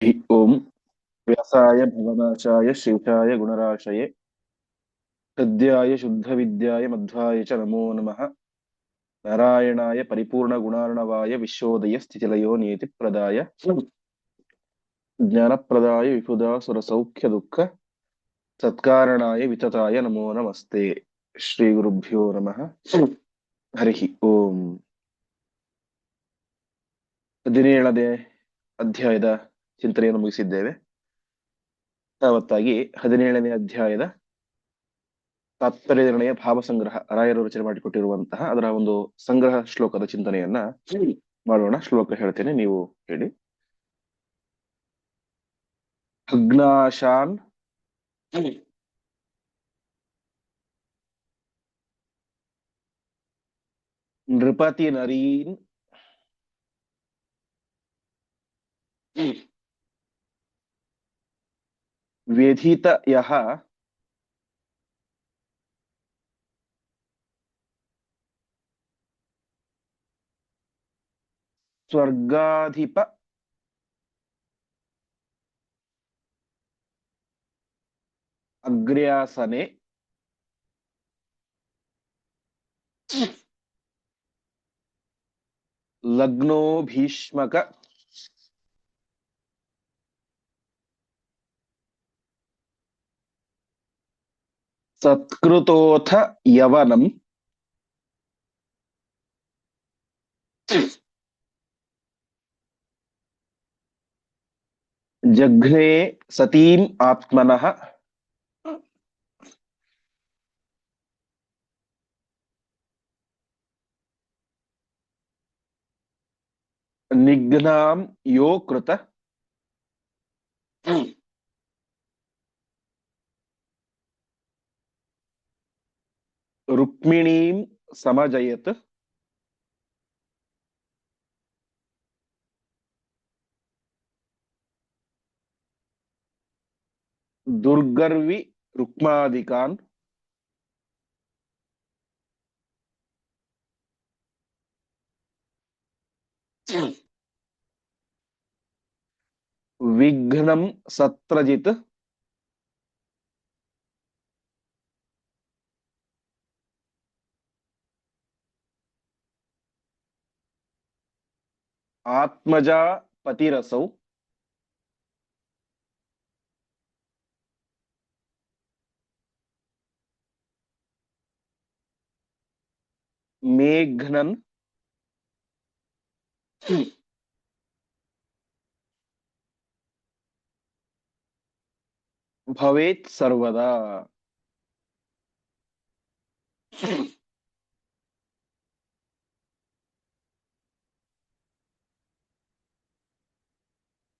हि ओम् व्यासाय भवनाशाय श्रीशाय गुणराशये हृद्याय शुद्धविद्याय मध्वाय च नमो नमः नारायणाय परिपूर्णगुणार्णवाय विश्वोदयस्थितिलयो नियतिप्रदाय ज्ञानप्रदाय विपुधासुरसौख्यदुःख सत्कारणाय वितताय नमो नमस्ते ಶ್ರೀಗುರುಭ್ಯೋ ನಮಃ ಹರಿ ಓಂ ಹದಿನೇಳನೇ ಅಧ್ಯಾಯದ ಚಿಂತನೆಯನ್ನು ಮುಗಿಸಿದ್ದೇವೆ. ಅವತ್ತಾಗಿ ಹದಿನೇಳನೇ ಅಧ್ಯಾಯದ ತಾತ್ಪರ್ಯ ನಿರ್ಣಯ ಭಾವ ಸಂಗ್ರಹ ರಾಯರು ರಚನೆ ಮಾಡಿಕೊಟ್ಟಿರುವಂತಹ ಅದರ ಒಂದು ಸಂಗ್ರಹ ಶ್ಲೋಕದ ಚಿಂತನೆಯನ್ನ ಮಾಡೋಣ. ಶ್ಲೋಕ ಹೇಳ್ತೇನೆ ನೀವು ಹೇಳಿ. ಅಗ್ನಾಶಾನ್ ನೃಪತಿ ನರೀನ್ ವ್ಯಧಿತ ಯಹ ಸ್ವರ್ಗಾಧಿಪ ಅಗ್ರ್ಯಾಸನೆ ಲಗ್ನೋ सत्कृतोथ यवनम्। जघ्ने सतीम् आत्मनः। निघ्ना यो कृत। ಕೃತ ರುಕ್ಮಿಣೀಂ ಸಮಜಯತ್ ದುರ್ಗರ್ವಿ ರುಕ್ಮಾದಿಕಾನ್ ವಿಘ್ನಂ ಸತ್ರಜಿತ್ ಆತ್ಮಜಾ ಪತಿರಸೌ ಮೇಘ್ನನ್ ಭವೇತ್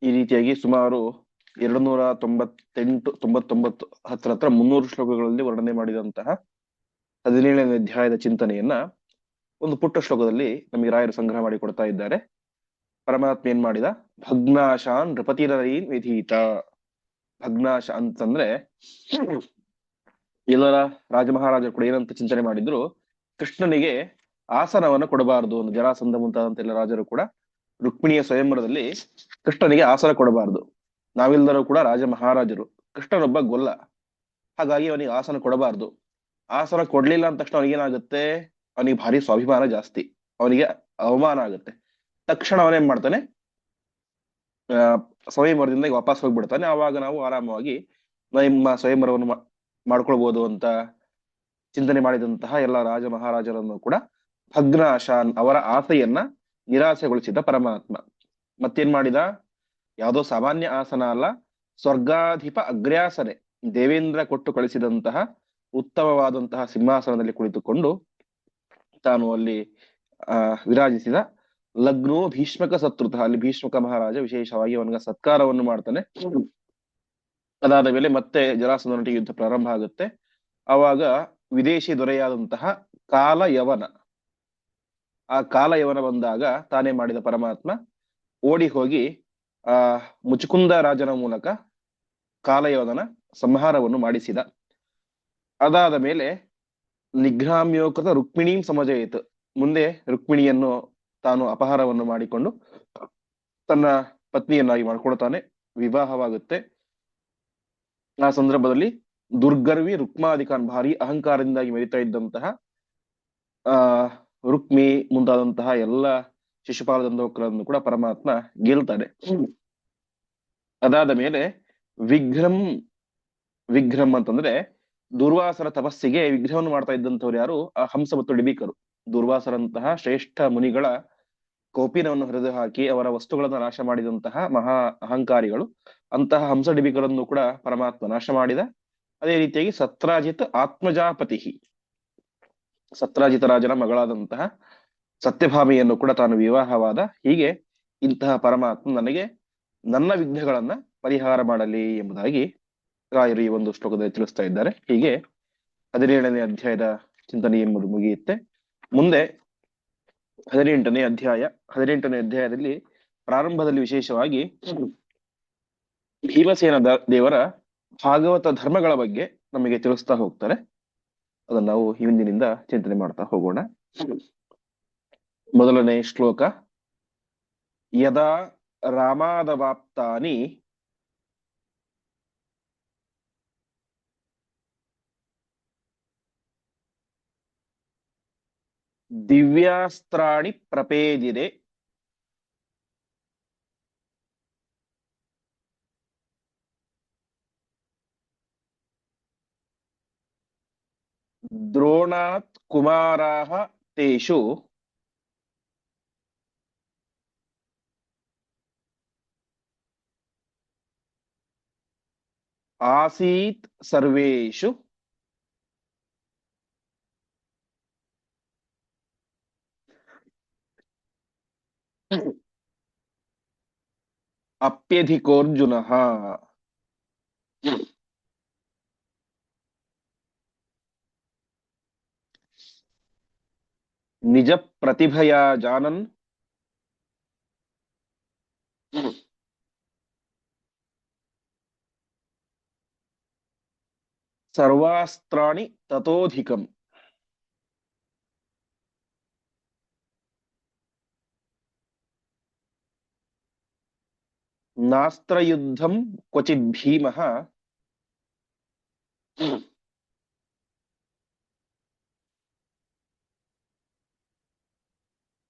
ಈ ರೀತಿಯಾಗಿ ಸುಮಾರು ಎರಡು ನೂರ ತೊಂಬತ್ತೆಂಟು, ತೊಂಬತ್ತೊಂಬತ್ತು ಹತ್ರ ಹತ್ರ ಮುನ್ನೂರು ಶ್ಲೋಕಗಳಲ್ಲಿ ವರ್ಣನೆ ಮಾಡಿದಂತಹ ಹದಿನೇಳನೇ ಅಧ್ಯಾಯದ ಚಿಂತನೆಯನ್ನ ಒಂದು ಪುಟ್ಟ ಶ್ಲೋಕದಲ್ಲಿ ನಮಗೆ ರಾಯರು ಸಂಗ್ರಹ ಮಾಡಿ ಕೊಡ್ತಾ ಇದ್ದಾರೆ. ಪರಮಾತ್ಮ ಏನ್ ಮಾಡಿದ? ಭಗ್ನಾಶಾನ್ ನೃಪತಿರರೀನ್ ವಿಧೀತ. ಭಗ್ನಾಶ ಅಂತಂದ್ರೆ ಎಲ್ಲರ ರಾಜ ಮಹಾರಾಜರು ಕೂಡ ಏನಂತ ಚಿಂತನೆ ಮಾಡಿದ್ರು? ಕೃಷ್ಣನಿಗೆ ಆಸನವನ್ನು ಕೊಡಬಾರದು, ಒಂದು ಜರಾಸಂಧ ಮುಂತಾದಂತ ಎಲ್ಲ ರಾಜರು ಕೂಡ ರುಕ್ಮಿಣಿಯ ಸ್ವಯಂವರದಲ್ಲಿ ಕೃಷ್ಣನಿಗೆ ಆಸರ ಕೊಡಬಾರದು. ನಾವೆಲ್ಲರೂ ಕೂಡ ರಾಜ ಮಹಾರಾಜರು ಕೃಷ್ಣನೊಬ್ಬ ಗೊಲ್ಲ. ಹಾಗಾಗಿ ಅವನಿಗೆ ಆಸನ ಕೊಡಬಾರದು. ಆಸನ ಕೊಡ್ಲಿಲ್ಲ ಅಂದ ತಕ್ಷಣ ಅವನಿಗೇನಾಗುತ್ತೆ? ಅವನಿಗೆ ಭಾರಿ ಸ್ವಾಭಿಮಾನ ಜಾಸ್ತಿ. ಅವನಿಗೆ ಅವಮಾನ ಆಗುತ್ತೆ. ತಕ್ಷಣ ಅವನೇನ್ ಮಾಡ್ತಾನೆ? ಸ್ವಯಂವರದಿಂದ ವಾಪಸ್ ಹೋಗ್ಬಿಡ್ತಾನೆ. ಆವಾಗ ನಾವು ಆರಾಮವಾಗಿ ನಿಮ್ಮ ಸ್ವಯಂವರವನ್ನು ಮಾಡ್ಕೊಳ್ಬಹುದು ಅಂತ ಚಿಂತನೆ ಮಾಡಿದಂತಹ ಎಲ್ಲ ರಾಜ ಮಹಾರಾಜರನ್ನು ಕೂಡ ಭಗ್ನಾಶಾನ್ ಅವರ ಆಸೆಯನ್ನ ನಿರಾಸೆಗೊಳಿಸಿದ ಪರಮಾತ್ಮ ಮತ್ತೇನ್ ಮಾಡಿದ ಯಾವುದೋ ಸಾಮಾನ್ಯ ಆಸನ ಅಲ್ಲ, ಸ್ವರ್ಗಾಧಿಪ ಅಗ್ರ್ಯಾಸನೆ, ದೇವೇಂದ್ರ ಕೊಟ್ಟು ಕಳಿಸಿದಂತಹ ಉತ್ತಮವಾದಂತಹ ಸಿಂಹಾಸನದಲ್ಲಿ ಕುಳಿತುಕೊಂಡು ತಾನು ಅಲ್ಲಿ, ಆ, ವಿರಾಜಿಸಿದ ಲಗ್ನೋ ಭೀಷ್ಮಕ ಸತ್ರುತ ಅಲ್ಲಿ ಭೀಷ್ಮಕ ಮಹಾರಾಜ ವಿಶೇಷವಾಗಿ ಅವನಿಗೆ ಸತ್ಕಾರವನ್ನು ಮಾಡ್ತಾನೆ. ಅದಾದ ಮೇಲೆ ಮತ್ತೆ ಜರಾಸಂಧನೊಟ್ಟಿಗೆ ಯುದ್ಧ ಪ್ರಾರಂಭ ಆಗುತ್ತೆ. ಅವಾಗ ವಿದೇಶಿ ದೊರೆಯಾದಂತಹ ಕಾಲ ಯವನ ಆ ಕಾಲ ಯವನ ಬಂದಾಗ ತಾನೇ ಮಾಡಿದ ಪರಮಾತ್ಮ ಓಡಿ ಹೋಗಿ, ಆ, ಮುಚುಕುಂದ ರಾಜನ ಮೂಲಕ ಕಾಲಯವನ ಸಂಹಾರವನ್ನು ಮಾಡಿಸಿದ. ಅದಾದ ಮೇಲೆ ನಿಗ್ರಾಮ್ಯೋಕೃತ ರುಕ್ಮಿಣೀ ಸಮಜಯಿತು ಮುಂದೆ ರುಕ್ಮಿಣಿಯನ್ನು ತಾನು ಅಪಹಾರವನ್ನು ಮಾಡಿಕೊಂಡು ತನ್ನ ಪತ್ನಿಯನ್ನಾಗಿ ಮಾಡ್ಕೊಳ್ತಾನೆ, ವಿವಾಹವಾಗುತ್ತೆ. ಆ ಸಂದರ್ಭದಲ್ಲಿ ದುರ್ಗರ್ವಿ ರುಕ್ಮಾಧಿಕಾನ್ ಭಾರಿ ಅಹಂಕಾರದಿಂದಾಗಿ ಮೆರಿತಾ ಇದ್ದಂತಹ, ಆ ರುಕ್ಮಿ ಮುಂತಾದಂತಹ ಎಲ್ಲ ಶಿಶುಪಾಲ ದಂಧೋಕ್ರನ್ನು ಕೂಡ ಪರಮಾತ್ಮ ಗೆಲ್ತಾನೆ ಅದಾದ ಮೇಲೆ ವಿಘ್ರಂ ವಿಘ್ರಂ ಅಂತಂದ್ರೆ ದುರ್ವಾಸರ ತಪಸ್ಸಿಗೆ ವಿಘ್ರಹವನ್ನು ಮಾಡ್ತಾ ಇದ್ದಂಥವ್ರು ಯಾರು? ಆ ಹಂಸ ಮತ್ತು ಡಿಬಿಕರು. ದುರ್ವಾಸರಂತಹ ಶ್ರೇಷ್ಠ ಮುನಿಗಳ ಕೋಪಿನವನ್ನು ಹರಿದು ಹಾಕಿ ಅವರ ವಸ್ತುಗಳನ್ನು ನಾಶ ಮಾಡಿದಂತಹ ಮಹಾ ಅಹಂಕಾರಿಗಳು ಅಂತಹ ಹಂಸ ಡಿಬಿಕರನ್ನು ಕೂಡ ಪರಮಾತ್ಮ ನಾಶ ಮಾಡಿದ. ಅದೇ ರೀತಿಯಾಗಿ ಸತ್ರಾಜಿತ್ ಆತ್ಮಜಾಪತಿ ಸತ್ರಾಜಿತ ರಾಜನ ಮಗಳಾದಂತಹ ಸತ್ಯಭಾಮಿಯನ್ನು ಕೂಡ ತಾನು ವಿವಾಹವಾದ ಹೀಗೆ ಇಂತಹ ಪರಮಾತ್ಮ ನನಗೆ ನನ್ನ ವಿಘ್ನಗಳನ್ನ ಪರಿಹಾರ ಮಾಡಲಿ ಎಂಬುದಾಗಿ ರಾಯರು ಈ ಒಂದು ಶ್ಲೋಕದಲ್ಲಿ ತಿಳಿಸ್ತಾ ಇದ್ದಾರೆ. ಹೀಗೆ ಹದಿನೇಳನೇ ಅಧ್ಯಾಯದ ಚಿಂತನೆ ಎಂಬುದು ಮುಗಿಯುತ್ತೆ. ಮುಂದೆ ಹದಿನೆಂಟನೇ ಅಧ್ಯಾಯ, ಹದಿನೆಂಟನೇ ಅಧ್ಯಾಯದಲ್ಲಿ ಪ್ರಾರಂಭದಲ್ಲಿ ವಿಶೇಷವಾಗಿ ಭೀಮಸೇನ ದೇವರ ಭಾಗವತ ಧರ್ಮಗಳ ಬಗ್ಗೆ ನಮಗೆ ತಿಳಿಸ್ತಾ ಹೋಗ್ತಾರೆ. ಅದನ್ನ ನಾವು ಹಿಂದಿನಿಂದ ಚಿಂತನೆ ಮಾಡ್ತಾ ಹೋಗೋಣ. ಮೊದಲನೇ ಶ್ಲೋಕ. ಯದಾ ರಾಮಾದವಾಪ್ತಾನಿ ದಿವ್ಯಾಸ್ತ್ರಾಣಿ ಪ್ರಪೇದಿರೆ ದ್ರೋಣಾತ್ ಕುಮಾರಾಹ ತೇಷು ಆಸೀತ್ ಸರ್ವೇಷು ಅಪ್ಯಧಿಕೋರ್ಜುನಃ ನಿಜ ಪ್ರತಿಭೆಯ ಜಾನನ್ ಸರ್ವಾಸ್ತ್ರಾಣಿ ತಥೋಧಿಕಂ ನಾಸ್ತ್ರಯುದ್ಧಂ ಕ್ವಚಿತ್ ಭೀಮಃ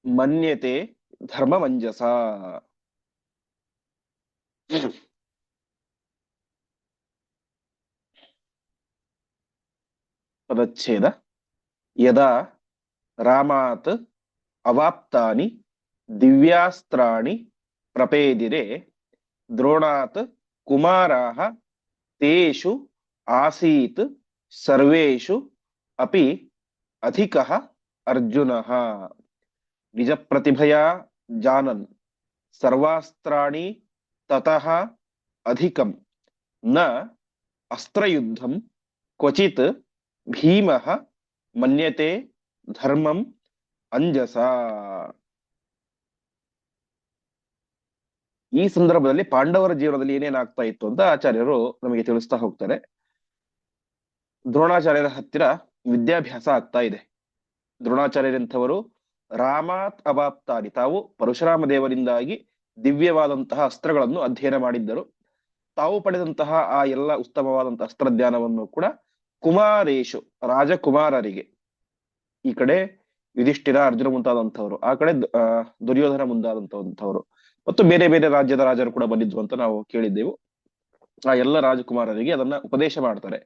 ಮನ್ಯತೆ ಧರ್ಮಮಂಜಸ. ಪದಚ್ಛೇದ. ಯದಾ ರಾಮಾತ್ ಅವಾಪ್ತಾನಿ ದಿವ್ಯಾಸ್ತ್ರಾಣಿ ಪ್ರಪೇದಿರೆ. ದ್ರೋಣಾತ್ ಕುಮಾರಾಹ ತೇಷು ಆಸೀತ್ ಸರ್ವೇಷು ಅಪಿ ಅಧಿಕಃ ಅರ್ಜುನಃ. ನಿಜ ಪ್ರತಿಭೆಯ ಜಾನನ್. ಸರ್ವಾಸ್ತ್ರಾಣಿ ತತಃ ಅಧಿಕಂ. ನ ಅಸ್ತ್ರಯುದ್ಧಂ ಕ್ವಚಿತ್ ಭೀಮಃ ಮನ್ಯತೆ ಧರ್ಮಂ ಅಂಜಸ. ಈ ಸಂದರ್ಭದಲ್ಲಿ ಪಾಂಡವರ ಜೀವನದಲ್ಲಿ ಏನೇನಾಗ್ತಾ ಇತ್ತು ಅಂತ ಆಚಾರ್ಯರು ನಮಗೆ ತಿಳಿಸ್ತಾ ಹೋಗ್ತಾರೆ. ದ್ರೋಣಾಚಾರ್ಯರ ಹತ್ತಿರ ವಿದ್ಯಾಭ್ಯಾಸ ಆಗ್ತಾ ಇದೆ. ದ್ರೋಣಾಚಾರ್ಯರಂಥವರು ರಾಮಾತ್ ಅಬಾಪ್ತಾದಿ ತಾವು ಪರಶುರಾಮ ದೇವರಿಂದಾಗಿ ದಿವ್ಯವಾದಂತಹ ಅಸ್ತ್ರಗಳನ್ನು ಅಧ್ಯಯನ ಮಾಡಿದ್ದರು. ತಾವು ಪಡೆದಂತಹ ಆ ಎಲ್ಲ ಉತ್ತಮವಾದಂತಹ ಅಸ್ತ್ರಜ್ಞಾನವನ್ನು ಕೂಡ ಕುಮಾರೇಶು, ರಾಜಕುಮಾರರಿಗೆ. ಈ ಕಡೆ ಯುಧಿಷ್ಠಿರ, ಅರ್ಜುನ ಮುಂತಾದಂಥವ್ರು, ಆ ಕಡೆ ದುರ್ಯೋಧನ ಮುಂದಾದಂತವರು ಮತ್ತು ಬೇರೆ ಬೇರೆ ರಾಜ್ಯದ ರಾಜರು ಕೂಡ ಬಂದಿದ್ವು ಅಂತ ನಾವು ಕೇಳಿದ್ದೆವು. ಆ ಎಲ್ಲ ರಾಜಕುಮಾರರಿಗೆ ಅದನ್ನ ಉಪದೇಶ ಮಾಡ್ತಾರೆ.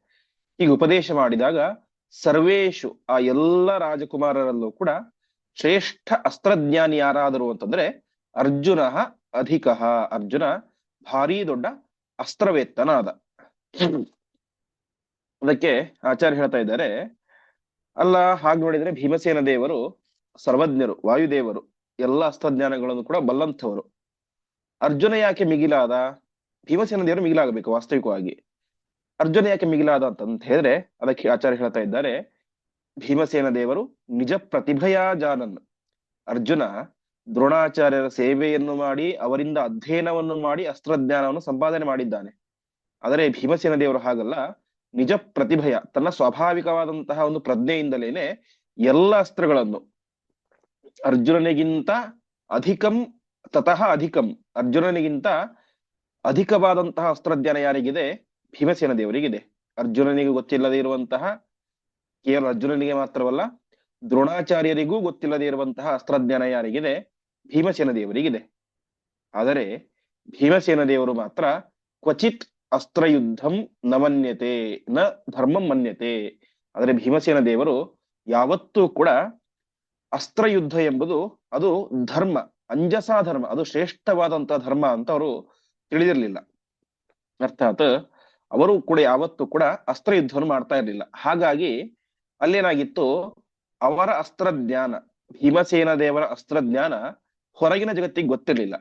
ಈಗ ಉಪದೇಶ ಮಾಡಿದಾಗ ಸರ್ವೇಶು ಆ ಎಲ್ಲ ರಾಜಕುಮಾರರಲ್ಲೂ ಕೂಡ ಶ್ರೇಷ್ಠ ಅಸ್ತ್ರಜ್ಞಾನಿ ಯಾರಾದರು ಅಂತಂದ್ರೆ ಅರ್ಜುನ ಅಧಿಕ. ಅರ್ಜುನ ಭಾರಿ ದೊಡ್ಡ ಅಸ್ತ್ರವೇತ್ತನಾದ. ಅದಕ್ಕೆ ಆಚಾರ್ಯ ಹೇಳ್ತಾ ಇದ್ದಾರೆ, ಅಲ್ಲ ಹಾಗೆ ನೋಡಿದ್ರೆ ಭೀಮಸೇನ ದೇವರು, ಸರ್ವಜ್ಞರು, ವಾಯುದೇವರು, ಎಲ್ಲ ಅಸ್ತ್ರಜ್ಞಾನಗಳನ್ನು ಕೂಡ ಬಲ್ಲಂಥವರು. ಅರ್ಜುನ ಯಾಕೆ ಮಿಗಿಲಾದ? ಭೀಮಸೇನ ದೇವರು ಮಿಗಿಲಾಗಬೇಕು ವಾಸ್ತವಿಕವಾಗಿ. ಅರ್ಜುನ ಯಾಕೆ ಮಿಗಿಲಾದ ಅಂತ ಹೇಳಿದ್ರೆ ಅದಕ್ಕೆ ಆಚಾರ್ಯ ಹೇಳ್ತಾ ಇದ್ದಾರೆ ಭೀಮಸೇನ ದೇವರು ನಿಜ ಪ್ರತಿಭೆಯ ಜಾನನ್. ಅರ್ಜುನ ದ್ರೋಣಾಚಾರ್ಯರ ಸೇವೆಯನ್ನು ಮಾಡಿ ಅವರಿಂದ ಅಧ್ಯಯನವನ್ನು ಮಾಡಿ ಅಸ್ತ್ರಜ್ಞಾನವನ್ನು ಸಂಪಾದನೆ ಮಾಡಿದ್ದಾನೆ. ಆದರೆ ಭೀಮಸೇನ ದೇವರು ಹಾಗಲ್ಲ. ನಿಜ ಪ್ರತಿಭೆಯ, ತನ್ನ ಸ್ವಾಭಾವಿಕವಾದಂತಹ ಒಂದು ಪ್ರಜ್ಞೆಯಿಂದಲೇನೆ ಎಲ್ಲ ಅಸ್ತ್ರಗಳನ್ನು. ಅರ್ಜುನನಿಗಿಂತ ಅಧಿಕಂ, ತತಃ ಅಧಿಕಂ. ಅರ್ಜುನನಿಗಿಂತ ಅಧಿಕವಾದಂತಹ ಅಸ್ತ್ರಜ್ಞಾನ ಯಾರಿಗಿದೆ? ಭೀಮಸೇನ ದೇವರಿಗಿದೆ. ಅರ್ಜುನನಿಗೆ ಗೊತ್ತಿಲ್ಲದೆ ಇರುವಂತಹ ಕೇವಲ ಅರ್ಜುನನಿಗೆ ಮಾತ್ರವಲ್ಲ, ದ್ರೋಣಾಚಾರ್ಯರಿಗೂ ಗೊತ್ತಿಲ್ಲದೆ ಇರುವಂತಹ ಅಸ್ತ್ರಜ್ಞಾನ ಯಾರಿಗಿದೆ? ಭೀಮಸೇನ ದೇವರಿಗಿದೆ. ಆದರೆ ಭೀಮಸೇನ ದೇವರು ಮಾತ್ರ ಕ್ವಚಿತ್ ಅಸ್ತ್ರಯುದ್ಧಂ ನ ಮನ್ಯತೆ ನ ಧರ್ಮಂ ಮನ್ಯತೆ. ಆದರೆ ಭೀಮಸೇನ ದೇವರು ಯಾವತ್ತೂ ಕೂಡ ಅಸ್ತ್ರಯುದ್ಧ ಎಂಬುದು ಅದು ಧರ್ಮ, ಅಂಜಸಾ ಧರ್ಮ, ಅದು ಶ್ರೇಷ್ಠವಾದಂತಹ ಧರ್ಮ ಅಂತ ಅವರು ತಿಳಿದಿರಲಿಲ್ಲ. ಅರ್ಥಾತ್ ಅವರು ಕೂಡ ಯಾವತ್ತೂ ಕೂಡ ಅಸ್ತ್ರ ಯುದ್ಧವನ್ನು ಮಾಡ್ತಾ ಇರಲಿಲ್ಲ. ಹಾಗಾಗಿ ಅಲ್ಲೇನಾಗಿತ್ತು? ಅವರ ಅಸ್ತ್ರಜ್ಞಾನ, ಭೀಮಸೇನ ದೇವರ ಅಸ್ತ್ರಜ್ಞಾನ ಹೊರಗಿನ ಜಗತ್ತಿಗೆ ಗೊತ್ತಿರಲಿಲ್ಲ.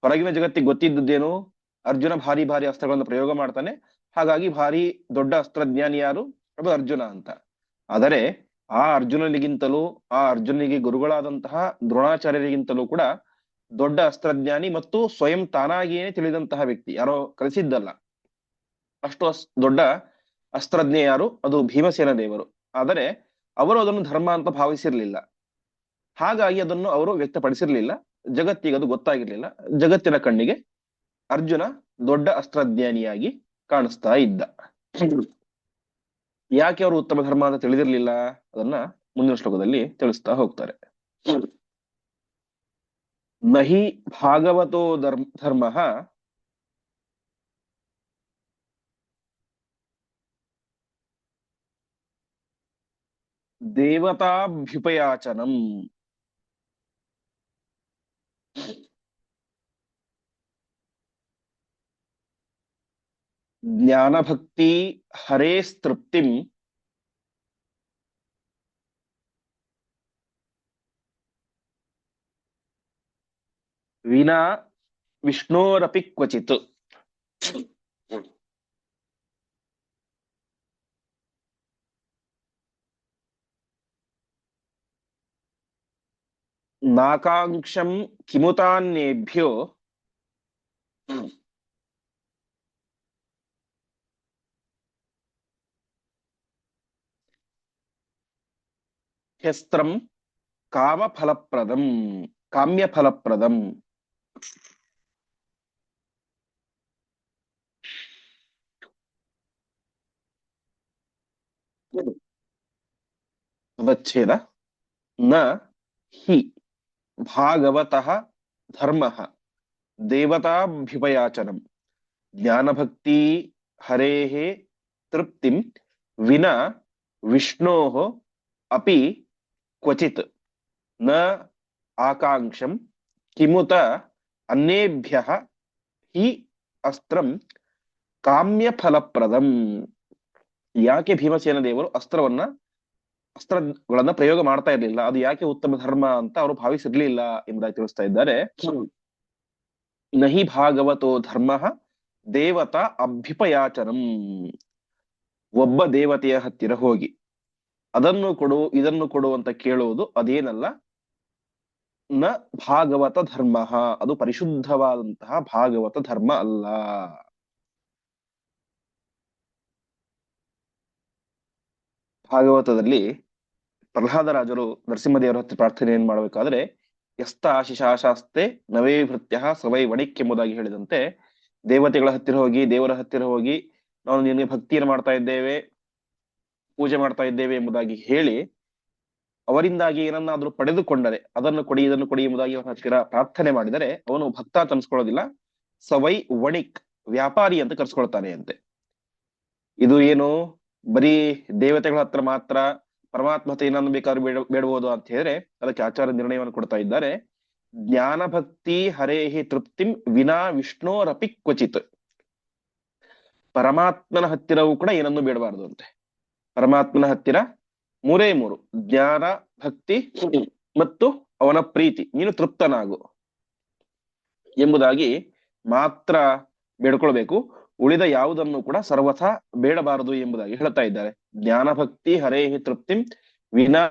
ಹೊರಗಿನ ಜಗತ್ತಿಗೆ ಗೊತ್ತಿದ್ದದ್ದೇನು? ಅರ್ಜುನ ಭಾರಿ ಭಾರಿ ಅಸ್ತ್ರಗಳನ್ನು ಪ್ರಯೋಗ ಮಾಡ್ತಾನೆ. ಹಾಗಾಗಿ ಭಾರಿ ದೊಡ್ಡ ಅಸ್ತ್ರಜ್ಞಾನಿ ಯಾರು? ಅದು ಅರ್ಜುನ ಅಂತ. ಆದರೆ ಆ ಅರ್ಜುನನಿಗಿಂತಲೂ, ಆ ಅರ್ಜುನಿಗೆ ಗುರುಗಳಾದಂತಹ ದ್ರೋಣಾಚಾರ್ಯರಿಗಿಂತಲೂ ಕೂಡ ದೊಡ್ಡ ಅಸ್ತ್ರಜ್ಞಾನಿ ಮತ್ತು ಸ್ವಯಂ ತಾನಾಗಿಯೇ ತಿಳಿದಂತಹ ವ್ಯಕ್ತಿ. ಯಾರೋ ಕಲಿಸಿದ್ದಲ್ಲ ಅಷ್ಟು ದೊಡ್ಡ ಅಸ್ತ್ರಜ್ಞೆ ಯಾರು? ಅದು ಭೀಮಸೇನ ದೇವರು. ಆದರೆ ಅವರು ಅದನ್ನು ಧರ್ಮ ಅಂತ ಭಾವಿಸಿರ್ಲಿಲ್ಲ. ಹಾಗಾಗಿ ಅದನ್ನು ಅವರು ವ್ಯಕ್ತಪಡಿಸಿರ್ಲಿಲ್ಲ. ಜಗತ್ತಿಗೆ ಅದು ಗೊತ್ತಾಗಿರ್ಲಿಲ್ಲ. ಜಗತ್ತಿನ ಕಣ್ಣಿಗೆ ಅರ್ಜುನ ದೊಡ್ಡ ಅಸ್ತ್ರಜ್ಞಾನಿಯಾಗಿ ಕಾಣಿಸ್ತಾ ಇದ್ದ. ಯಾಕೆ ಅವರು ಉತ್ತಮ ಧರ್ಮ ಅಂತ ತಿಳಿದಿರ್ಲಿಲ್ಲ? ಅದನ್ನ ಮುಂದಿನ ಶ್ಲೋಕದಲ್ಲಿ ತಿಳಿಸ್ತಾ ಹೋಗ್ತಾರೆ. ನಹಿ ಭಾಗವತೋ ಧರ್ಮ ಧರ್ಮ ದೇವತಾಭ್ಯುಪಯಾಚನಂ ಜ್ಞಾನಭಕ್ತಿ ಹರೇಸ್ತೃಪ್ತಿಂ ವಿನಾ ವಿಷ್ಣೋರಪಿ నాకాంక్షం కిముతాన్నేభ్యో. శస్త్రం కామఫలప్రదం కామ్యఫలప్రదం. తదచ్చేద నా హి. ಹಿ ಭಾಗವತಃ ಧರ್ಮ ದೇವತಾಭ್ಯುಪಯಾಚನಂ ಜ್ಞಾನಭಕ್ತಿ ಹರೇಃ ತೃಪ್ತಿಂ ವಿನಾ ವಿಷ್ಣೋಃ ಅಪಿ ಕ್ವಚಿತ್ನ ಆಕಾಂಕ್ಷಂ ಕಿಮುತ ಅನ್ಯೇಭ್ಯಃ ಹಿ ಅಸ್ತ್ರಂ ಕಾಮ್ಯಫಲಪ್ರದಂ ಯಾಕೆ ಭೀಮಸೇನ ದೇವರು ಅಸ್ತ್ರವನ್ನ ಅಸ್ತ್ರಗಳನ್ನ ಪ್ರಯೋಗ ಮಾಡ್ತಾ ಇರ್ಲಿಲ್ಲ. ಅದು ಯಾಕೆ ಉತ್ತಮ ಧರ್ಮ ಅಂತ ಅವರು ಭಾವಿಸಿರ್ಲಿಲ್ಲ ಎಂಬುದಾಗಿ ತಿಳಿಸ್ತಾ ಇದ್ದಾರೆ. ನಹಿ ಭಾಗವತೋ ಧರ್ಮ ದೇವತಾ ಅಭ್ಯುಪಯಾಚನಂ ಒಬ್ಬ ದೇವತೆಯ ಹತ್ತಿರ ಹೋಗಿ. ಅದನ್ನು ಕೊಡು ಇದನ್ನು ಕೊಡು ಅಂತ ಕೇಳುವುದು ಅದೇನಲ್ಲ? ನ ಭಾಗವತ ಧರ್ಮ. ಅದು ಪರಿಶುದ್ಧವಾದಂತಹ ಭಾಗವತ ಧರ್ಮ ಅಲ್ಲ. ಭಾಗವತದಲ್ಲಿ ಪ್ರಹ್ಲಾದರಾಜರು ನರಸಿಂಹದೇವರ ಹತ್ತಿರ ಪ್ರಾರ್ಥನೆ ಏನ್ ಮಾಡಬೇಕಾದ್ರೆ ಎಸ್ತ ಆಶಿಷಾಶಾಸ್ತೆ ನವೇ ಭೃತ್ಯ ಸವೈ ವಣಿಕ್ ಎಂಬುದಾಗಿ ಹೇಳಿದಂತೆ, ದೇವತೆಗಳ ಹತ್ತಿರ ಹೋಗಿ, ದೇವರ ಹತ್ತಿರ ಹೋಗಿ ನಾವು ನಿನಗೆ ಭಕ್ತಿಯನ್ನು ಮಾಡ್ತಾ ಇದ್ದೇವೆ, ಪೂಜೆ ಮಾಡ್ತಾ ಇದ್ದೇವೆ ಎಂಬುದಾಗಿ ಹೇಳಿ, ಅವರಿಂದಾಗಿ ಏನನ್ನಾದ್ರೂ ಪಡೆದುಕೊಂಡರೆ, ಅದನ್ನು ಕೊಡಿ, ಇದನ್ನು ಕೊಡಿ ಎಂಬುದಾಗಿ ಅವನ ಹತ್ತಿರ ಪ್ರಾರ್ಥನೆ ಮಾಡಿದರೆ, ಅವನು ಭಕ್ತ ತನ್ಸ್ಕೊಳ್ಳೋದಿಲ್ಲ ಸವೈ ವಣಿಕ್ ವ್ಯಾಪಾರಿ ಅಂತ ಕರೆಸ್ಕೊಳ್ತಾನೆ ಅಂತೆ. ಇದು ಏನು? ಬರೀ ದೇವತೆಗಳ ಹತ್ರ ಮಾತ್ರ ಪರಮಾತ್ಮ ಹತ್ರ ಏನನ್ನು ಬೇಕಾದ್ರೂ ಬೇಡ ಬೇಡಬಹುದು ಅಂತ ಹೇಳಿದ್ರೆ ಅದಕ್ಕೆ ಆಚಾರ ನಿರ್ಣಯವನ್ನು ಕೊಡ್ತಾ ಇದ್ದಾರೆ. ಜ್ಞಾನ ಭಕ್ತಿ ಹರೇಹಿ ತೃಪ್ತಿಂ ವಿನಾ ವಿಷ್ಣೋರಪಿ ಕ್ವಚಿತ್. ಪರಮಾತ್ಮನ ಹತ್ತಿರವೂ ಕೂಡ ಏನನ್ನು ಬೇಡಬಾರದು ಅಂತೆ. ಪರಮಾತ್ಮನ ಹತ್ತಿರ ಮೂರೇ ಮೂರು, ಜ್ಞಾನ, ಭಕ್ತಿ ಮತ್ತು ಅವನ ಪ್ರೀತಿ. ನೀನು ತೃಪ್ತನಾಗು ಎಂಬುದಾಗಿ ಮಾತ್ರ ಬೇಡ್ಕೊಳ್ಬೇಕು. ಉಳಿದ ಯಾವುದನ್ನು ಕೂಡ ಸರ್ವಥಾ ಬೇಡಬಾರದು ಎಂಬುದಾಗಿ ಹೇಳ್ತಾ ಇದ್ದಾರೆ. ಜ್ಞಾನ ಭಕ್ತಿ ಹರೇಹಿ ತೃಪ್ತಿಂ ವಿನಾ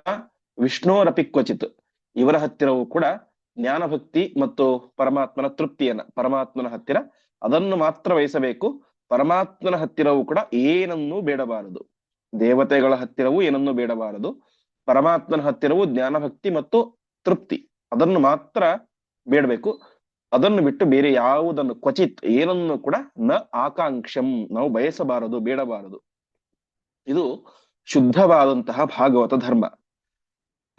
ವಿಷ್ಣೋರಪಿ ಕ್ವಚಿತ್. ಇವರ ಹತ್ತಿರವೂ ಕೂಡ ಜ್ಞಾನ ಭಕ್ತಿ ಮತ್ತು ಪರಮಾತ್ಮನ ತೃಪ್ತಿಯನ್ನ, ಪರಮಾತ್ಮನ ಹತ್ತಿರ ಅದನ್ನು ಮಾತ್ರ ವಹಿಸಬೇಕು. ಪರಮಾತ್ಮನ ಹತ್ತಿರವೂ ಕೂಡ ಏನನ್ನೂ ಬೇಡಬಾರದು. ದೇವತೆಗಳ ಹತ್ತಿರವೂ ಏನನ್ನೂ ಬೇಡಬಾರದು. ಪರಮಾತ್ಮನ ಹತ್ತಿರವೂ ಜ್ಞಾನ ಭಕ್ತಿ ಮತ್ತು ತೃಪ್ತಿ ಅದನ್ನು ಮಾತ್ರ ಬೇಡಬೇಕು. ಅದನ್ನು ಬಿಟ್ಟು ಬೇರೆ ಯಾವುದನ್ನು ಕ್ವಚಿತ್ ಏನನ್ನು ಕೂಡ ನ ಆಕಾಂಕ್ಷಂ, ನಾವು ಬಯಸಬಾರದು, ಬೇಡಬಾರದು. ಇದು ಶುದ್ಧವಾದಂತಹ ಭಾಗವತ ಧರ್ಮ.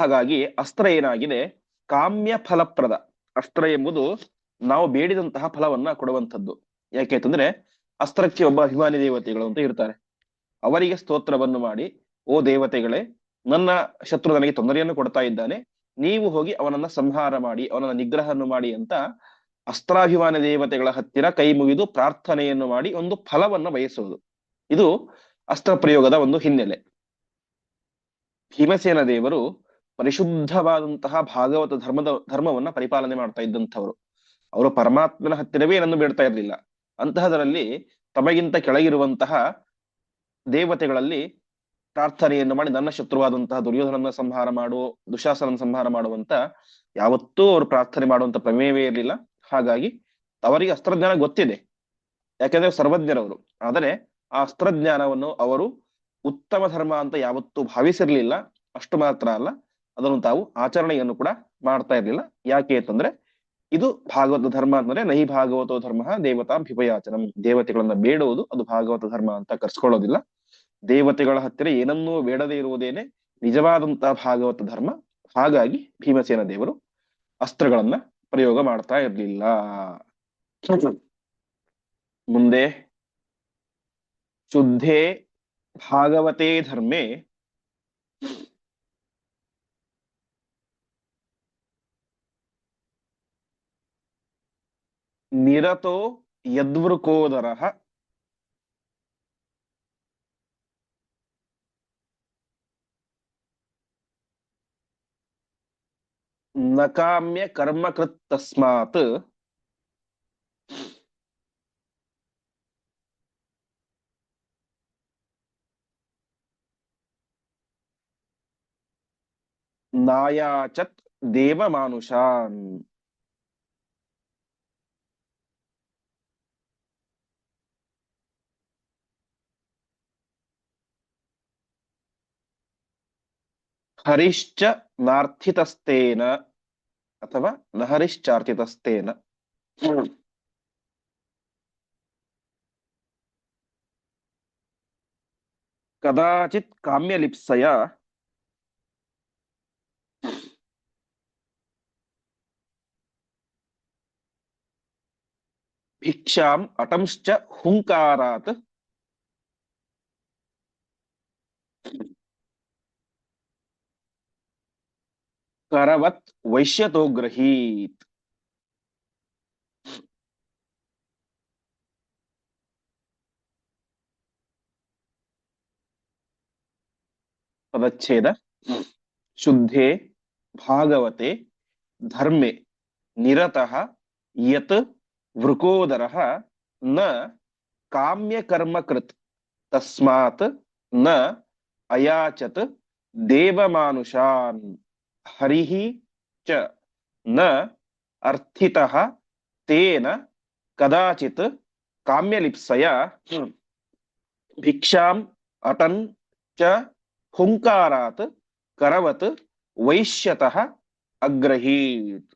ಹಾಗಾಗಿ ಅಸ್ತ್ರ ಏನಾಗಿದೆ? ಕಾಮ್ಯ ಫಲಪ್ರದ. ಅಸ್ತ್ರ ಎಂಬುದು ನಾವು ಬೇಡಿದಂತಹ ಫಲವನ್ನ ಕೊಡುವಂಥದ್ದು. ಯಾಕೆ ಅಂತಂದ್ರೆ ಅಸ್ತ್ರಕ್ಕೆ ಒಬ್ಬ ಅಭಿಮಾನಿ ದೇವತೆಗಳು ಅಂತ ಇರ್ತಾರೆ. ಅವರಿಗೆ ಸ್ತೋತ್ರವನ್ನು ಮಾಡಿ, ಓ ದೇವತೆಗಳೇ, ನನ್ನ ಶತ್ರು ನನಗೆ ತೊಂದರೆಯನ್ನು ಕೊಡ್ತಾ ಇದ್ದಾನೆ. ನೀವು ಹೋಗಿ ಅವನನ್ನ ಸಂಹಾರ ಮಾಡಿ, ಅವನನ್ನ ನಿಗ್ರಹವನ್ನು ಮಾಡಿ ಅಂತ ಅಸ್ತ್ರಾಭಿಮಾನ ದೇವತೆಗಳ ಹತ್ತಿರ ಕೈ ಮುಗಿದು ಪ್ರಾರ್ಥನೆಯನ್ನು ಮಾಡಿ ಒಂದು ಫಲವನ್ನ ಬಯಸುವುದು. ಇದು ಅಸ್ತ್ರ ಪ್ರಯೋಗದ ಒಂದು ಹಿನ್ನೆಲೆ. ಭೀಮಸೇನ ದೇವರು ಪರಿಶುದ್ಧವಾದಂತಹ ಭಾಗವತ ಧರ್ಮದ, ಧರ್ಮವನ್ನ ಪರಿಪಾಲನೆ ಮಾಡ್ತಾ ಇದ್ದಂಥವ್ರು. ಅವರು ಪರಮಾತ್ಮನ ಹತ್ತಿರವೇ ಏನನ್ನು ಬೇಡ್ತಾ ಇರಲಿಲ್ಲ. ಅಂತಹದರಲ್ಲಿ ತಮಗಿಂತ ಕೆಳಗಿರುವಂತಹ ದೇವತೆಗಳಲ್ಲಿ ಪ್ರಾರ್ಥನೆಯನ್ನು ಮಾಡಿ ನನ್ನ ಶತ್ರುವಾದಂತಹ ದುರ್ಯೋಧನನ ಸಂಹಾರ ಮಾಡುವ ದುಶಾಸನ ಸಂಹಾರ ಮಾಡುವಂತ ಯಾವತ್ತೂ ಅವರು ಪ್ರಾರ್ಥನೆ ಮಾಡುವಂತ ಪ್ರಮೇಯವೇ ಇರಲಿಲ್ಲ. ಹಾಗಾಗಿ ಅವರಿಗೆ ಅಸ್ತ್ರಜ್ಞಾನ ಗೊತ್ತಿದೆ. ಯಾಕಂದ್ರೆ ಸರ್ವಜ್ಞರವರು. ಆದರೆ ಆ ಅಸ್ತ್ರಜ್ಞಾನವನ್ನು ಅವರು ಉತ್ತಮ ಧರ್ಮ ಅಂತ ಯಾವತ್ತೂ ಭಾವಿಸಿರ್ಲಿಲ್ಲ. ಅಷ್ಟು ಮಾತ್ರ ಅಲ್ಲ, ಅದನ್ನು ತಾವು ಆಚರಣೆಯನ್ನು ಕೂಡ ಮಾಡ್ತಾ ಇರ್ಲಿಲ್ಲ. ಯಾಕೆ ಅಂತಂದ್ರೆ ಇದು ಭಾಗವತ ಧರ್ಮ ಅಂದ್ರೆ ನಹಿ ಭಾಗವತೋ ಧರ್ಮ ದೇವತಾ ಭಿಪಯಾಚನ ದೇವತೆಗಳನ್ನ ಬೇಡುವುದು ಅದು ಭಾಗವತ ಧರ್ಮ ಅಂತ ಕರ್ಸ್ಕೊಳ್ಳೋದಿಲ್ಲ. ದೇವತೆಗಳ ಹತ್ತಿರ ಏನನ್ನೂ ಬೇಡದೇ ಇರುವುದೇನೆ ನಿಜವಾದಂತಹ ಭಾಗವತ ಧರ್ಮ. ಹಾಗಾಗಿ ಭೀಮಸೇನ ದೇವರು ಅಸ್ತ್ರಗಳನ್ನ ಪ್ರಯೋಗ ಮಾಡ್ತಾ ಇರ್ಲಿಲ್ಲ. ಮುಂದೆ ಶುದ್ಧೇ ಭಾಗವತೆ ಧರ್ಮೇ. ನಿರತೋ ಯದ್ವೃಕೋದರಃ. नकाम्य कर्मकृत तस्मात् नायाचत देव मानुषान ಮಾನುಷಾನ್ ಹರಿಶ್ಚ ನಾರ್ಥಿತಸ್ತೇನ ಅಥವಾ ನಹರಿಶ್ಚಾರ್ಥಿತಸ್ತೇನ ಕದಾಚಿತ್ ಕಾಮ್ಯಲಿಪ್ಸಯ ಭಿಕ್ಷಾಂ ಅಟಂಶ್ಚ ಹುಂಕಾರಾತ್ ಕರವತ್ ವೈಶ್ಯತೋ ಗೃಹೀತ್ ಪದಚ್ಛೇದ ಶುದ್ಧೇ ಭಾಗವತೆ ಧರ್ಮೆ ನಿರತಃ ಯತ್ ವೃಕೋದರಃ ನ ಕಾಮ್ಯಕರ್ಮಕೃತ್ ತಸ್ಮಾತ್ನ ಅಯಾಚತ್ ದೇವಮಾನುಷಾನ್ ಹರಿಃ ಚ ನ ಅರ್ಥಿತಃ ತೇನ ಕದಾಚಿತ್ ಕಾಮ್ಯಲಿಪ್ಸಯ. ಭಿಕ್ಷಾಂ ಅಟನ್ ಚ ಹುಂಕಾರಾತ್ ಕರವತ್ ವೈಶ್ಯತಃ ಅಗ್ರಹೀತ್.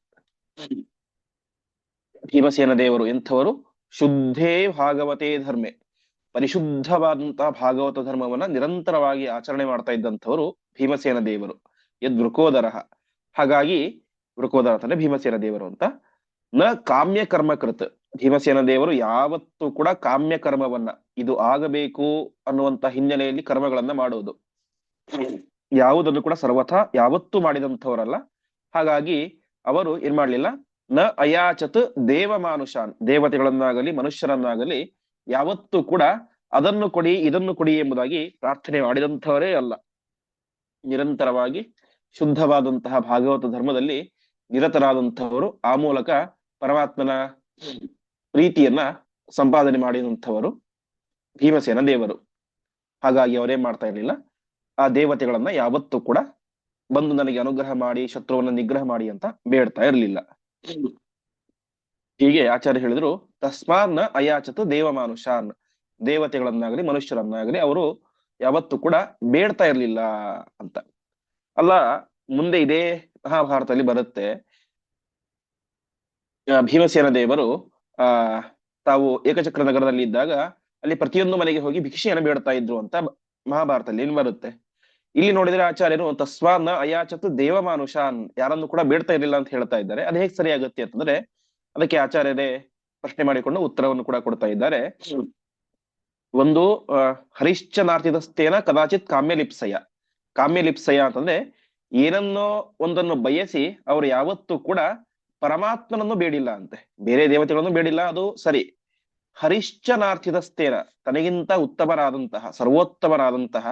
ಭೀಮಸೇನ ದೇವರು ಎಂಥವರು? ಶುದ್ಧೇ ಭಾಗವತೇ ಧರ್ಮೆ. ಪರಿಶುದ್ಧವಾದಂತಹ ಭಾಗವತ ಧರ್ಮವನ್ನ ನಿರಂತರವಾಗಿ ಆಚರಣೆ ಮಾಡ್ತಾ ಇದ್ದಂಥವರು ಭೀಮಸೇನ ದೇವರು ಯದ್ ವೃಕೋದರ ಹಾಗಾಗಿ ವೃಕೋದರ ಭೀಮಸೇನ ದೇವರು ಅಂತ. ನ ಕಾಮ್ಯ ಕರ್ಮಕೃತ್ ಭೀಮಸೇನ ದೇವರು ಯಾವತ್ತೂ ಕೂಡ ಕಾಮ್ಯ ಕರ್ಮವನ್ನ, ಇದು ಆಗಬೇಕು ಅನ್ನುವಂತ ಹಿನ್ನೆಲೆಯಲ್ಲಿ ಕರ್ಮಗಳನ್ನ ಮಾಡುವುದು ಯಾವುದನ್ನು ಕೂಡ ಸರ್ವಥಾ ಯಾವತ್ತೂ ಮಾಡಿದಂಥವರಲ್ಲ. ಹಾಗಾಗಿ ಅವರು ಏನ್ ಮಾಡ್ಲಿಲ್ಲ, ನ ಅಯಾಚತ್ ದೇವ ಮಾನುಷಾನ್ ದೇವತೆಗಳನ್ನಾಗಲಿ, ಮನುಷ್ಯರನ್ನಾಗಲಿ ಯಾವತ್ತೂ ಕೂಡ ಅದನ್ನು ಕೊಡಿ, ಇದನ್ನು ಕೊಡಿ ಎಂಬುದಾಗಿ ಪ್ರಾರ್ಥನೆ ಮಾಡಿದಂಥವರೇ ಅಲ್ಲ. ನಿರಂತರವಾಗಿ ಶುದ್ಧವಾದಂತಹ ಭಾಗವತ ಧರ್ಮದಲ್ಲಿ ನಿರತರಾದಂಥವರು ಆ ಮೂಲಕ ಪರಮಾತ್ಮನ ಪ್ರೀತಿಯನ್ನ ಸಂಪಾದನೆ ಮಾಡಿದಂಥವರು ಭೀಮಸೇನ ದೇವರು. ಹಾಗಾಗಿ ಅವರೇನ್ ಮಾಡ್ತಾ ಇರಲಿಲ್ಲ. ಆ ದೇವತೆಗಳನ್ನ ಯಾವತ್ತೂ ಕೂಡ ಬಂದು ನನಗೆ ಅನುಗ್ರಹ ಮಾಡಿ, ಶತ್ರುವನ್ನ ನಿಗ್ರಹ ಮಾಡಿ ಅಂತ ಬೇಡ್ತಾ ಇರಲಿಲ್ಲ. ಹೀಗೆ ಆಚಾರ್ಯ ಹೇಳಿದ್ರು ತಸ್ಮಾನ್ ಅಯಾಚತು ದೇವ ಮಾನುಷಾನ್ ದೇವತೆಗಳನ್ನಾಗಲಿ, ಮನುಷ್ಯರನ್ನಾಗಲಿ ಅವರು ಯಾವತ್ತು ಕೂಡ ಬೇಡ್ತಾ ಇರಲಿಲ್ಲ ಅಂತ. ಅಲ್ಲ ಮುಂದೆ ಇದೇ ಮಹಾಭಾರತದಲ್ಲಿ ಬರುತ್ತೆ. ಭೀಮಸೇನ ದೇವರು ಆ ತಾವು ಏಕಚಕ್ರ ನಗರದಲ್ಲಿ ಇದ್ದಾಗ ಅಲ್ಲಿ ಪ್ರತಿಯೊಂದು ಮನೆಗೆ ಹೋಗಿ ಭಿಕ್ಷೆಯನ್ನು ಬೇಡ್ತಾ ಇದ್ರು ಅಂತ ಮಹಾಭಾರತದಲ್ಲಿ ಏನ್ ಬರುತ್ತೆ. ಇಲ್ಲಿ ನೋಡಿದ್ರೆ ಆಚಾರ್ಯರು ತಸ್ವಾನ ಅಯಾಚತು ದೇವಮಾನುಷಾನ್ ಯಾರನ್ನು ಕೂಡ ಬೇಡ್ತಾ ಇರಲಿಲ್ಲ ಅಂತ ಹೇಳ್ತಾ ಇದ್ದಾರೆ. ಅದು ಹೇಗೆ ಸರಿಯಾಗುತ್ತೆ ಅಂತಂದ್ರೆ ಅದಕ್ಕೆ ಆಚಾರ್ಯರೇ ಪ್ರಶ್ನೆ ಮಾಡಿಕೊಂಡು ಉತ್ತರವನ್ನು ಕೂಡ ಕೊಡ್ತಾ ಇದ್ದಾರೆ. ಒಂದು ಹರಿಶ್ಚನಾರ್ಥಿತಸ್ತೇನ ಕದಾಚಿತ್ ಕಾಮ್ಯಲಿಪ್ಸಯ. ಕಾಮ್ಯಲಿಪ್ಸಯ ಅಂತಂದ್ರೆ ಏನನ್ನೋ ಒಂದನ್ನು ಬಯಸಿ ಅವರು ಯಾವತ್ತೂ ಕೂಡ ಪರಮಾತ್ಮನನ್ನು ಬೇಡಿಲ್ಲ ಅಂತೆ. ಬೇರೆ ದೇವತೆಗಳನ್ನು ಬೇಡಿಲ್ಲ, ಅದು ಸರಿ. ಹರಿಶ್ಚನಾರ್ಥಿತಸ್ತೇನ ತನಗಿಂತ ಉತ್ತಮರಾದಂತಹ, ಸರ್ವೋತ್ತಮರಾದಂತಹ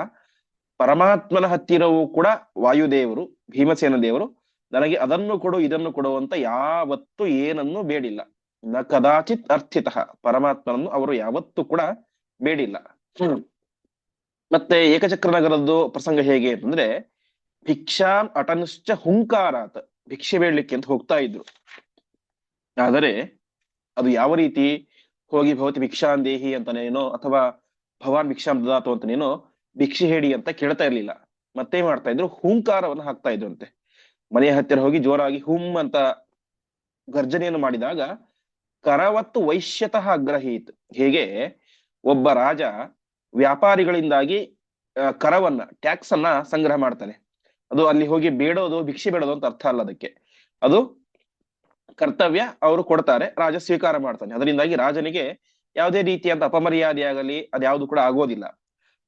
ಪರಮಾತ್ಮನ ಹತ್ತಿರವೂ ಕೂಡ ವಾಯುದೇವರು, ಭೀಮಸೇನ ದೇವರು ನನಗೆ ಅದನ್ನು ಕೊಡು, ಇದನ್ನು ಕೊಡುವಂತ ಯಾವತ್ತೂ ಏನನ್ನು ಬೇಡಿಲ್ಲ. ನ ಕದಾಚಿತ್ ಅರ್ಥಿತ ಪರಮಾತ್ಮನನ್ನು ಅವರು ಯಾವತ್ತೂ ಕೂಡ ಬೇಡಿಲ್ಲ. ಮತ್ತೆ ಏಕಚಕ್ರ ನಗರದ್ದು ಪ್ರಸಂಗ ಹೇಗೆ ಅಂತಂದ್ರೆ ಭಿಕ್ಷಾನ್ ಅಟನುಶ್ಚ ಹುಂಕಾರಾತ್, ಭಿಕ್ಷೆ ಬೇಡಲಿಕ್ಕೆ ಅಂತ ಹೋಗ್ತಾ ಇದ್ರು. ಆದರೆ, ಅದು ಯಾವ ರೀತಿ ಹೋಗಿ ಭವತಿ ಭಿಕ್ಷಾನ್ ದೇಹಿ ಅಂತಾನೇನೋ ಅಥವಾ ಭವಾನ್ ಭಿಕ್ಷಾಂ ದದಾತು ಅಂತನೇನೋ ಭಿಕ್ಷೆ ಹೇಳಿ ಅಂತ ಕೇಳ್ತಾ ಇರ್ಲಿಲ್ಲ. ಮತ್ತೆ ಏನ್ ಮಾಡ್ತಾ ಇದ್ರು? ಹುಂಕಾರವನ್ನು ಹಾಕ್ತಾ ಇದ್ರು ಅಂತೆ ಮನೆಯ ಹತ್ತಿರ ಹೋಗಿ ಜೋರಾಗಿ ಹುಂ ಅಂತ ಗರ್ಜನೆಯನ್ನು ಮಾಡಿದಾಗ, ಕರವತ್ತು ವೈಶ್ಯತಃ ಅಗ್ರಹೀತ್. ಹೇಗೆ? ಒಬ್ಬ ರಾಜ ವ್ಯಾಪಾರಿಗಳಿಂದಾಗಿ ಕರವನ್ನ ಟ್ಯಾಕ್ಸ್ ಅನ್ನ ಸಂಗ್ರಹ ಮಾಡ್ತಾನೆ ಅದು ಅಲ್ಲಿ ಹೋಗಿ ಬೇಡೋದು, ಭಿಕ್ಷೆ ಬೇಡೋದು ಅಂತ ಅರ್ಥ ಅಲ್ಲ ಅದಕ್ಕೆ. ಅದು ಕರ್ತವ್ಯ ಅವರು ಕೊಡ್ತಾರೆ, ರಾಜ ಸ್ವೀಕಾರ ಮಾಡ್ತಾನೆ. ಅದರಿಂದಾಗಿ ರಾಜನಿಗೆ ಯಾವುದೇ ರೀತಿಯಾದ ಅಪಮರ್ಯಾದೆ ಆಗಲಿ ಅದ್ಯಾವುದು ಕೂಡ ಆಗೋದಿಲ್ಲ.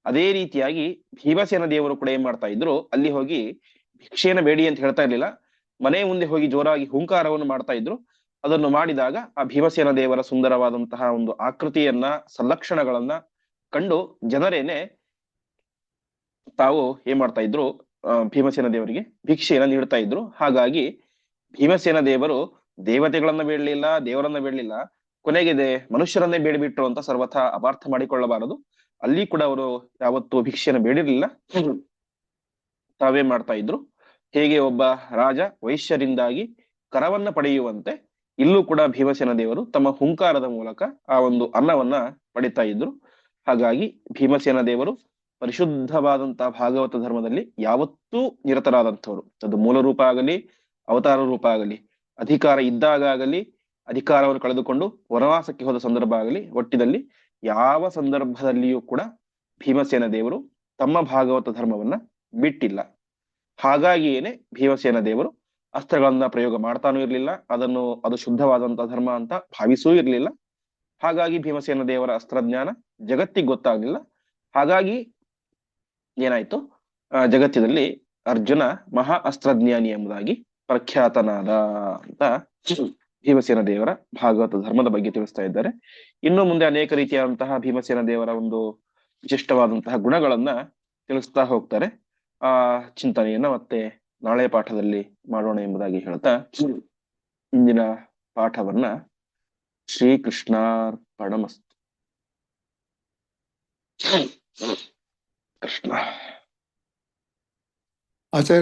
ಅದೇ ರೀತಿಯಾಗಿ ಭೀಮಸೇನ ದೇವರು ಕೂಡ ಏನ್ ಮಾಡ್ತಾ ಇದ್ರು, ಅಲ್ಲಿ ಹೋಗಿ ಭಿಕ್ಷೆನ ಬೇಡಿ ಅಂತ ಹೇಳ್ತಾ ಇರ್ಲಿಲ್ಲ. ಮನೆ ಮುಂದೆ ಹೋಗಿ ಜೋರಾಗಿ ಹುಂಕಾರವನ್ನು ಮಾಡ್ತಾ ಇದ್ರು. ಅದನ್ನು ಮಾಡಿದಾಗ ಆ ಭೀಮಸೇನ ದೇವರ ಸುಂದರವಾದಂತಹ ಒಂದು ಆಕೃತಿಯನ್ನ ಸಲ್ಲಕ್ಷಣಗಳನ್ನ ಕಂಡು ಜನರೇನೆ ತಾವು ಏನ್ ಮಾಡ್ತಾ ಇದ್ರು ಭೀಮಸೇನ ದೇವರಿಗೆ ಭಿಕ್ಷೆಯನ್ನ ನೀಡ್ತಾ ಇದ್ರು. ಹಾಗಾಗಿ ಭೀಮಸೇನ ದೇವರು ದೇವತೆಗಳನ್ನ ಬೇಡಲಿಲ್ಲ, ದೇವರನ್ನ ಬೇಡಲಿಲ್ಲ ಕೊನೆಗೆ ದೇ- ಮನುಷ್ಯರನ್ನೇ ಬೇಡಿಬಿಟ್ರು ಅಂತ ಸರ್ವಥಾ ಅಪಾರ್ಥ ಮಾಡಿಕೊಳ್ಳಬಾರದು. ಅಲ್ಲಿ ಕೂಡ ಅವರು ಯಾವತ್ತೂ ಭಿಕ್ಷೆಯನ್ನು ಬೇಡಿರಲಿಲ್ಲ. ತಾವೇ ಮಾಡ್ತಾ ಇದ್ರು? ಹೇಗೆ ಒಬ್ಬ ರಾಜ ವೈಶ್ಯರಿಂದಾಗಿ ಕರವನ್ನ ಪಡೆಯುವಂತೆ ಇಲ್ಲೂ ಕೂಡ ಭೀಮಸೇನ ದೇವರು ತಮ್ಮ ಹುಂಕಾರದ ಮೂಲಕ ಆ ಒಂದು ಅನ್ನವನ್ನ ಪಡಿತಾ ಇದ್ರು. ಹಾಗಾಗಿ ಭೀಮಸೇನ ದೇವರು ಪರಿಶುದ್ಧವಾದಂತಹ ಭಾಗವತ ಧರ್ಮದಲ್ಲಿ ಯಾವತ್ತೂ ನಿರತರಾದಂಥವ್ರು. ಅದು ಮೂಲ ರೂಪ ಆಗಲಿ, ಅವತಾರ ರೂಪ ಆಗಲಿ, ಅಧಿಕಾರ ಇದ್ದಾಗ ಆಗಲಿ, ಅಧಿಕಾರವನ್ನು ಕಳೆದುಕೊಂಡು ವನವಾಸಕ್ಕೆ ಹೋದ ಸಂದರ್ಭ ಆಗಲಿ, ಒಟ್ಟಿನಲ್ಲಿ ಯಾವ ಸಂದರ್ಭದಲ್ಲಿಯೂ ಕೂಡ ಭೀಮಸೇನ ದೇವರು ತಮ್ಮ ಭಾಗವತ ಧರ್ಮವನ್ನ ಬಿಟ್ಟಿಲ್ಲ. ಹಾಗಾಗಿಯೇನೆ ಭೀಮಸೇನ ದೇವರು ಅಸ್ತ್ರಗಳನ್ನ ಪ್ರಯೋಗ ಮಾಡ್ತಾನೂ ಇರಲಿಲ್ಲ, ಅದನ್ನು ಅದು ಶುದ್ಧವಾದಂತಹ ಧರ್ಮ ಅಂತ ಭಾವಿಸೂ ಇರ್ಲಿಲ್ಲ. ಹಾಗಾಗಿ ಭೀಮಸೇನ ದೇವರ ಅಸ್ತ್ರಜ್ಞಾನ ಜಗತ್ತಿಗೆ ಗೊತ್ತಾಗ್ಲಿಲ್ಲ. ಹಾಗಾಗಿ ಏನಾಯ್ತು? ಆ, ಜಗತ್ತಿನಲ್ಲಿ ಅರ್ಜುನ ಮಹಾ ಅಸ್ತ್ರಜ್ಞಾನಿ ಎಂಬುದಾಗಿ ಪ್ರಖ್ಯಾತನಾದ ಅಂತ ಭೀಮಸೇನ ದೇವರ ಭಾಗವತ ಧರ್ಮದ ಬಗ್ಗೆ ತಿಳಿಸ್ತಾ ಇದ್ದಾರೆ. ಇನ್ನು ಮುಂದೆ ಅನೇಕ ರೀತಿಯಾದಂತಹ ಭೀಮಸೇನ ದೇವರ ಒಂದು ವಿಶಿಷ್ಟವಾದಂತಹ ಗುಣಗಳನ್ನ ತಿಳಿಸ್ತಾ ಹೋಗ್ತಾರೆ. ಆ ಚಿಂತನೆಯನ್ನ ಮತ್ತೆ ನಾಳೆ ಪಾಠದಲ್ಲಿ ಮಾಡೋಣ ಎಂಬುದಾಗಿ ಹೇಳ್ತಾ ಇಂದಿನ ಪಾಠವನ್ನ श्रीकृष्णार्पणमस्तु। कृष्ण। आचार्य